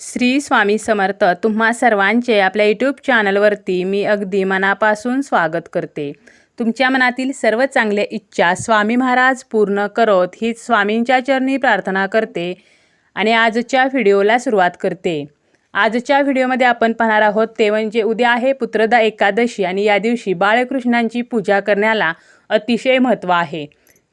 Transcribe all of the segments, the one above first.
श्री स्वामी समर्थ तुम्हा सर्वांचे आपल्या यूट्यूब चॅनलवरती मी अगदी मनापासून स्वागत करते. तुमच्या मनातील सर्व चांगल्या इच्छा स्वामी महाराज पूर्ण करोत हीच स्वामींच्या चरणी प्रार्थना करते आणि आजच्या व्हिडिओला सुरुवात करते. आजच्या व्हिडिओमध्ये आपण पाहणार आहोत ते म्हणजे उद्या आहे पुत्रदा एकादशी आणि या दिवशी बाळकृष्णांची पूजा करण्याला अतिशय महत्त्व आहे.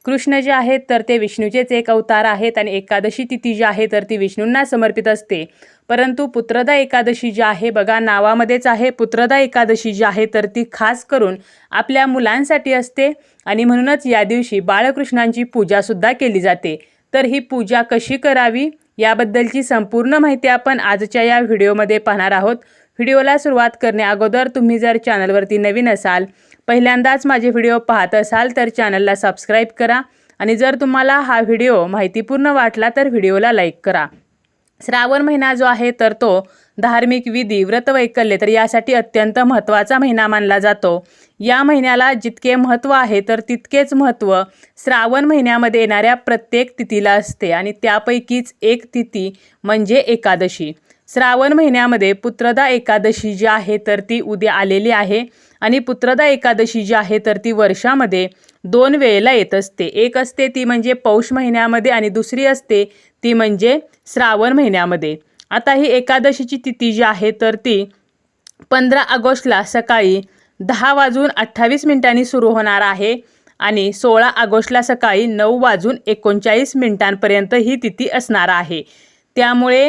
कृष्ण जे आहेत तर ते विष्णूचेच एक अवतार आहेत आणि एकादशी तिथी जी आहे तर ती विष्णूंना समर्पित असते. परंतु पुत्रदा एकादशी जी आहे बघा नावामध्येच आहे. पुत्रदा एकादशी जी आहे तर ती खास करून आपल्या मुलांसाठी असते आणि म्हणूनच या दिवशी बाळकृष्णांची पूजासुद्धा केली जाते. तर ही पूजा कशी करावी याबद्दलची संपूर्ण माहिती आपण आजच्या या व्हिडिओमध्ये पाहणार आहोत. व्हिडिओला सुरुवात करण्या अगोदर तुम्ही जर चॅनलवरती नवीन असाल पहिल्यांदाच माझे व्हिडिओ पाहत असाल तर चॅनलला सबस्क्राईब करा आणि जर तुम्हाला हा व्हिडिओ माहितीपूर्ण वाटला तर व्हिडिओला लाईक करा. श्रावण महिना जो आहे तर तो धार्मिक विधी व्रतवैकल्य तर यासाठी अत्यंत महत्त्वाचा महिना मानला जातो. या महिन्याला जितके महत्त्व आहे तर तितकेच महत्त्व श्रावण महिन्यामध्ये येणाऱ्या प्रत्येक तिथीला असते आणि त्यापैकीच एक तिथी म्हणजे एकादशी. श्रावण महिन्यामध्ये पुत्रदा एकादशी जी आहे तर ती उद्या आलेली आहे. आणि पुत्रदा एकादशी जी आहे तर ती वर्षामध्ये दोन वेळेला येत असते. एक असते ती म्हणजे पौष महिन्यामध्ये आणि दुसरी असते ती म्हणजे श्रावण महिन्यामध्ये. आता ही एकादशीची तिथी जी आहे तर ती पंधरा ऑगस्टला सकाळी दहा वाजून अठ्ठावीस मिनिटांनी सुरू होणार आहे आणि सोळा ऑगस्टला सकाळी नऊ वाजून एकोणचाळीस मिनिटांपर्यंत ही तिथी असणार आहे. त्यामुळे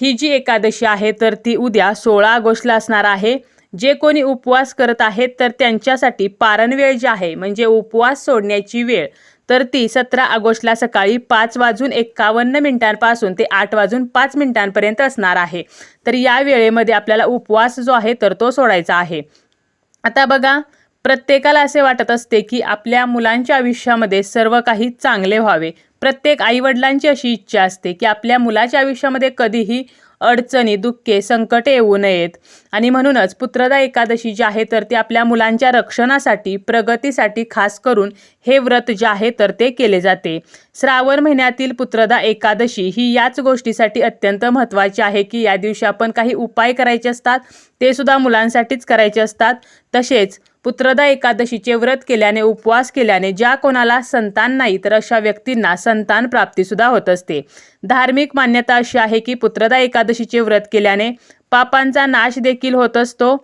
ही जी एकादशी आहे तर ती उद्या सोळा ऑगस्टला असणार आहे. जे कोणी उपवास करत आहेत तर त्यांच्यासाठी पारण वेळ जी आहे म्हणजे उपवास सोडण्याची वेळ तर ती सतरा ऑगस्टला सकाळी पाच वाजून एक्कावन्न मिनिटांपासून ते आठ वाजून पाच मिनिटांपर्यंत असणार आहे. तर या वेळेमध्ये आपल्याला उपवास जो आहे तर तो सोडायचा आहे. आता बघा प्रत्येकाला असे वाटत असते की आपल्या मुलांच्या आयुष्यामध्ये सर्व काही चांगले व्हावे. प्रत्येक आईवडिलांची अशी इच्छा असते की आपल्या मुलाच्या आयुष्यामध्ये कधीही अडचणी दुःखे संकटे येऊ नयेत. आणि म्हणूनच पुत्रदा एकादशी जी आहे तर ती आपल्या मुलांच्या रक्षणासाठी प्रगतीसाठी खास करून हे व्रत जे आहे तर ते केले जाते. श्रावण महिन्यातील पुत्रदा एकादशी ही याच गोष्टीसाठी अत्यंत महत्त्वाची आहे की या दिवशी आपण काही उपाय करायचे असतात ते सुद्धा मुलांसाठीच करायचे असतात. तसेच पुत्रदा एकादशीचे व्रत केल्याने उपवास केल्याने ज्या कोणाला संतान नाही तर अशा व्यक्तींना संतान प्राप्तीसुद्धा होत असते. धार्मिक मान्यता अशी आहे की पुत्रदा एकादशीचे व्रत केल्याने पापांचा नाश देखील होत असतो.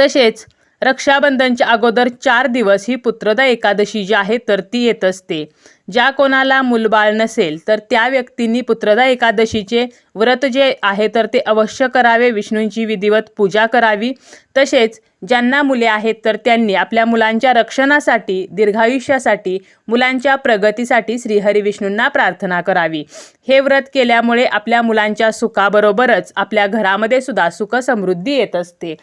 तसेच रक्षाबंधनच्या अगोदर चार दिवस ही पुत्रदा एकादशी जी आहे तर ती येत असते. ज्या कोणाला मूलबाळ नसेल तर त्या व्यक्तींनी पुत्रदा एकादशीचे व्रत जे आहे तर ते अवश्य करावे. विष्णूंची विधिवत पूजा करावी. तसेच ज्यांना मुले आहेत तर त्यांनी आपल्या मुलांच्या रक्षणासाठी दीर्घायुष्यासाठी मुलांच्या प्रगतीसाठी श्रीहरी विष्णूंना प्रार्थना करावी. हे व्रत केल्यामुळे आपल्या मुलांच्या सुखाबरोबरच आपल्या घरामध्ये सुद्धा सुख समृद्धी येत असते.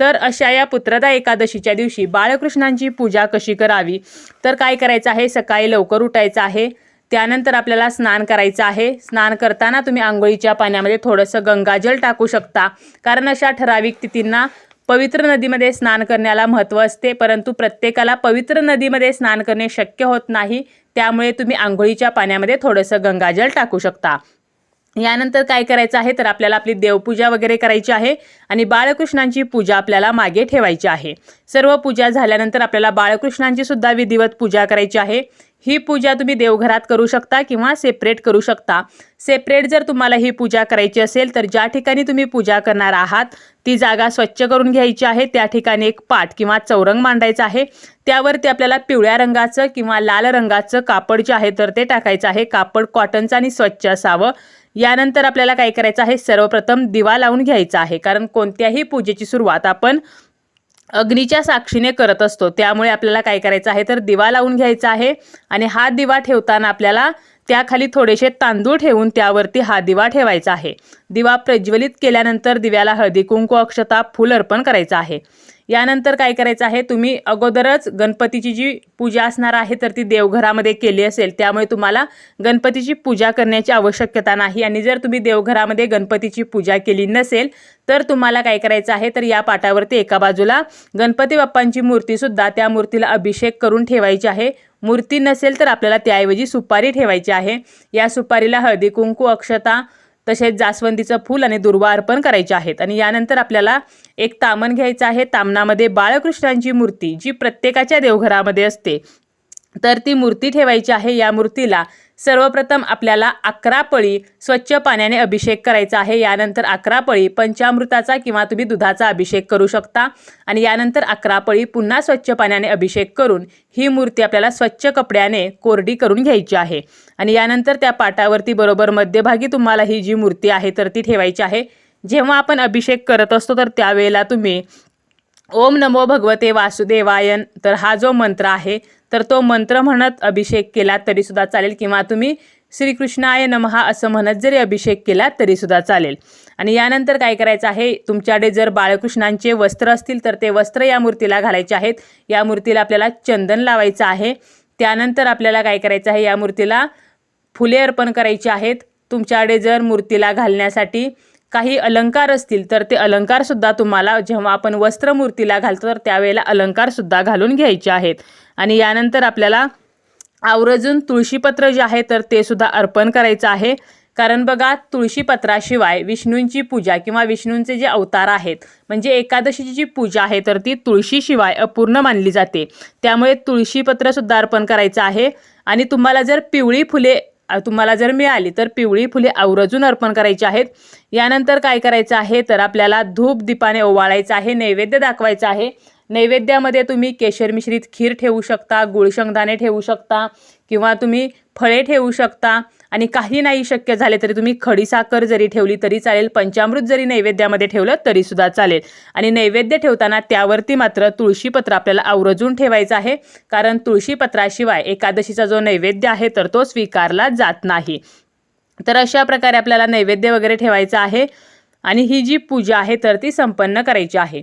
तर अशा या पुत्रदा एकादशीच्या दिवशी बाळकृष्णांची पूजा कशी करावी? तर काय करायचं आहे? सकाळी लवकर उठायचं आहे. त्यानंतर आपल्याला स्नान करायचं आहे. स्नान करताना तुम्ही आंघोळीच्या पाण्यामध्ये थोडंसं गंगाजल टाकू शकता. कारण अशा ठराविक तिथींना पवित्र नदीमध्ये स्नान करण्याला महत्त्व असते. परंतु प्रत्येकाला पवित्र नदीमध्ये स्नान करणे शक्य होत नाही. त्यामुळे तुम्ही आंघोळीच्या पाण्यामध्ये थोडंसं गंगाजल टाकू शकता. यानंतर काय करायचं आहे? तर आपल्याला आपली देवपूजा वगैरे करायची आहे आणि बाळकृष्णांची पूजा आपल्याला मागे ठेवायची आहे. सर्व पूजा झाल्यानंतर आपल्याला बाळकृष्णांची सुद्धा विधिवत पूजा करायची आहे. ही पूजा तुम्ही देवघरात करू शकता किंवा सेपरेट करू शकता. सेपरेट जर तुम्हाला ही पूजा करायची असेल तर ज्या ठिकाणी तुम्ही पूजा करणार आहात ती जागा स्वच्छ करून घ्यायची आहे. त्या ठिकाणी एक पाट किंवा चौरंग मांडायचा आहे. त्यावरती आपल्याला पिवळ्या रंगाचं किंवा लाल रंगाचं कापड जे आहे तर ते टाकायचं आहे. कापड कॉटनचं आणि स्वच्छ असावं. यानंतर आपल्याला काय करायचं आहे? सर्वप्रथम दिवा लावून घ्यायचा आहे. कारण कोणत्याही पूजेची सुरुवात आपण अग्नीच्या साक्षीने करत असतो. त्यामुळे आपल्याला काय करायचं आहे? तर दिवा लावून घ्यायचा आहे. आणि हा दिवा ठेवताना आपल्याला त्याखाली थोडेसे तांदूळ ठेवून त्यावरती हा दिवा ठेवायचा आहे. दिवा प्रज्वलित केल्यानंतर दिव्याला हळदी कुंकू अक्षता फूल अर्पण करायचं आहे. यानंतर काय करायचं आहे तुम्ही अगोदरच गणपतीची जी पूजा असणार आहे तर ती देवघरामध्ये केली असेल. त्यामुळे तुम्हाला गणपतीची पूजा करण्याची आवश्यकता नाही. आणि जर तुम्ही देवघरामध्ये गणपतीची पूजा केली नसेल तर तुम्हाला काय करायचं आहे तर या पाटावरती एका बाजूला गणपती बाप्पांची मूर्तीसुद्धा त्या मूर्तीला अभिषेक करून ठेवायची आहे. मूर्ती नसेल तर आपल्याला त्याऐवजी सुपारी ठेवायची आहे. या सुपारीला हळदी कुंकू अक्षता तसेच जास्वंदीचं फूल आणि दुर्वा अर्पण करायचे आहेत. आणि यानंतर आपल्याला एक तामण घ्यायचं आहे. तामणामध्ये बाळकृष्णांची मूर्ती जी प्रत्येकाच्या देवघरामध्ये असते. तर ती मूर्ती ठेवायची आहे. या मूर्तीला सर्वप्रथम आपल्याला अकरा पळी स्वच्छ पाण्याने अभिषेक करायचा आहे. यानंतर अकरा पळी पंचामृताचा किंवा तुम्ही दुधाचा अभिषेक करू शकता. आणि यानंतर अकरा पळी पुन्हा स्वच्छ पाण्याने अभिषेक करून ही मूर्ती आपल्याला स्वच्छ कपड्याने कोरडी करून घ्यायची आहे. आणि यानंतर त्या पाटावरती बरोबर मध्यभागी तुम्हाला ही जी मूर्ती आहे तर ती ठेवायची आहे. जेव्हा आपण अभिषेक करत असतो तर त्यावेळेला तुम्ही ओम नमो भगवते वासुदेवायन तर हा जो मंत्र आहे तर तो मंत्र म्हणत अभिषेक केला तरीसुद्धा चालेल किंवा तुम्ही श्रीकृष्णाय नमहा असं म्हणत जरी अभिषेक केला तरीसुद्धा चालेल. आणि यानंतर काय करायचं आहे तुमच्याकडे जर बाळकृष्णांचे वस्त्र असतील तर ते वस्त्र या मूर्तीला घालायचे आहेत. या मूर्तीला आपल्याला चंदन लावायचं आहे. त्यानंतर आपल्याला काय करायचं आहे या मूर्तीला फुले अर्पण करायची आहेत. तुमच्याकडे जर मूर्तीला घालण्यासाठी काही अलंकार असतील तर ते अलंकारसुद्धा तुम्हाला जेव्हा आपण वस्त्र मूर्तीला घालतो तर त्यावेळेला अलंकारसुद्धा घालून घ्यायचे आहेत. आणि यानंतर आपल्याला आवर्जून तुळशीपत्र जे आहे तर ते सुद्धा अर्पण करायचं आहे. कारण बघा तुळशीपत्राशिवाय विष्णूंची पूजा किंवा विष्णूंचे जे अवतार आहेत म्हणजे एकादशीची जी पूजा आहे तर ती तुळशीशिवाय अपूर्ण मानली जाते. त्यामुळे तुळशीपत्रसुद्धा अर्पण करायचं आहे. आणि तुम्हाला जर पिवळी फुले तुम्हाला जर मिळाली तर पिवळी फुले आवर्जून अर्पण करायची आहेत. यानंतर काय करायचं आहे? तर आपल्याला धूप दीपाने ओवाळायचं आहे नैवेद्य दाखवायचं आहे. नैवेद्यामध्ये तुम्ही केशर मिश्रित खीर ठेवू शकता गुळशंगदाणे ठेवू शकता किंवा तुम्ही फळे ठेवू शकता आणि काही नाही शक्य झाले तरी तुम्ही खडीसाखर जरी ठेवली तरी चालेल पंचामृत जरी नैवेद्यामध्ये ठेवलं तरीसुद्धा चालेल. आणि नैवेद्य ठेवताना त्यावरती मात्र तुळशीपत्र आपल्याला आवर्जून ठेवायचं आहे. कारण तुळशीपत्राशिवाय एकादशीचा जो नैवेद्य आहे तर तो स्वीकारला जात नाही. तर अशा प्रकारे आपल्याला नैवेद्य वगैरे ठेवायचं आहे. आणि ही जी पूजा आहे तर ती संपन्न करायची आहे.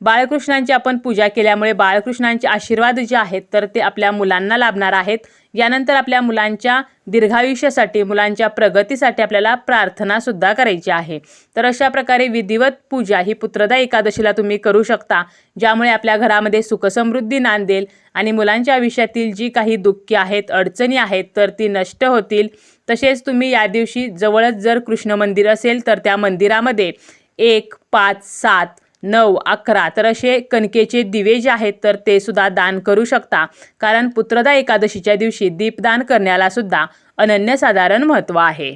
बाळकृष्णांची आपण पूजा केल्यामुळे बाळकृष्णांचे आशीर्वाद जे आहेत तर ते आपल्या मुलांना लाभणार आहेत. यानंतर आपल्या मुलांच्या दीर्घायुष्यासाठी मुलांच्या प्रगतीसाठी आपल्याला प्रार्थनासुद्धा करायची आहे. तर अशा प्रकारे विधिवत पूजा ही पुत्रदा एकादशीला तुम्ही करू शकता ज्यामुळे आपल्या घरामध्ये सुखसमृद्धी नांदेल आणि मुलांच्या आयुष्यातील जी काही दुःखी आहेत अडचणी आहेत तर ती नष्ट होतील. तसेच तुम्ही या दिवशी जवळच जर कृष्ण मंदिर असेल तर त्या मंदिरामध्ये एक पाच सात नऊ अकरा. तर असे कणकेचे दिवे जे आहेत तर ते सुद्धा दान करू शकता. कारण पुत्रदा एकादशीच्या दिवशी दीपदान करण्याला सुद्धा अनन्यसाधारण महत्त्व आहे.